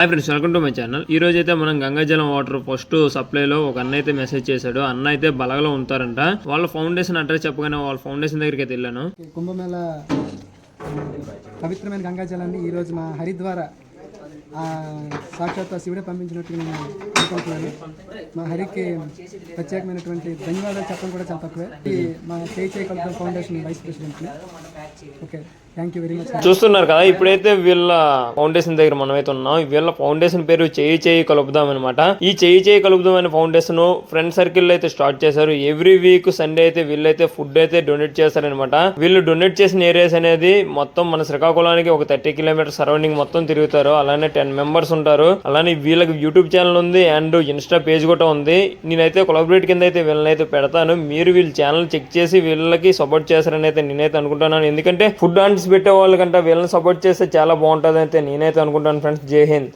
Hi friends welcome to my channel ఈ రోజు అయితే మనం గంగాజలం వాటర్ ఫస్ట్ సప్లైలో ఒక అన్న అయితే మెసేజ్ చేశాడు. అన్న అయితే బలగలో ఉంటారంట. వాళ్ళ ఫౌండేషన్ అడ్రస్ చెప్పగానే వాళ్ళ ఫౌండేషన్ దగ్గరికి అయితే వెళ్ళాను కుంభమేళ పవిత్రమైన గంగాజలాన్ని ఈరోజు మా హరిద్వార సాక్షాత్ శివుడే పంపించినట్టు నేను అనుకుంటున్నాను. మా హరికి ప్రత్యేకమైనటువంటి ధన్యవాదాలు చెప్పడం కూడా చాలా తక్కువే. మా చేయి చేయి foundation vice ప్రెసిడెంట్ని. Okay thank you very much. చూస్తున్నారు కదా ఇప్పుడైతే వీళ్ళ ఫౌండేషన్ దగ్గర మనం అయితే ఉన్నాం. వీళ్ళ ఫౌండేషన్ పేరు చేయి చేయి కలుపుదాం అనమాట ఈ చేయి చేయి కలుపుదాం అనే ఫౌండేషన్ ఫ్రెండ్ సర్కిల్ అయితే స్టార్ట్ చేశారు. ఎవ్రీ వీక్ సండే అయితే వీళ్ళైతే ఫుడ్ అయితే డొనేట్ చేస్తారనమాట వీళ్ళు డొనేట్ చేసిన ఏరియాస్ అనేది మొత్తం మన శ్రీకాకుళానికి ఒక థర్టీ కిలోమీటర్ సరౌండింగ్ మొత్తం తిరుగుతారు. అలానే అలానే టెన్ మెంబర్స్ ఉంటారు. అలానే వీళ్ళకి యూట్యూబ్ ఛానల్ ఉంది అండ్ ఇన్స్టా పేజ్ కూడా ఉంది. నేనైతే కొలాబరేట్ కింద అయితే వీళ్ళని అయితే పెడతాను. మీరు వీళ్ళ ఛానల్ చెక్ చేసి వీళ్ళకి సపోర్ట్ చేస్తారని అయితే నేనైతే అనుకుంటున్నాను. ఎందుకంటే ఫుడ్ ఆంటీస్ పెట్టే వాళ్ళకంటే వీళ్ళని సపోర్ట్ చేస్తే చాలా బాగుంటుంది అయితే నేనైతే అనుకుంటాను ఫ్రెండ్స్ జై హింద్.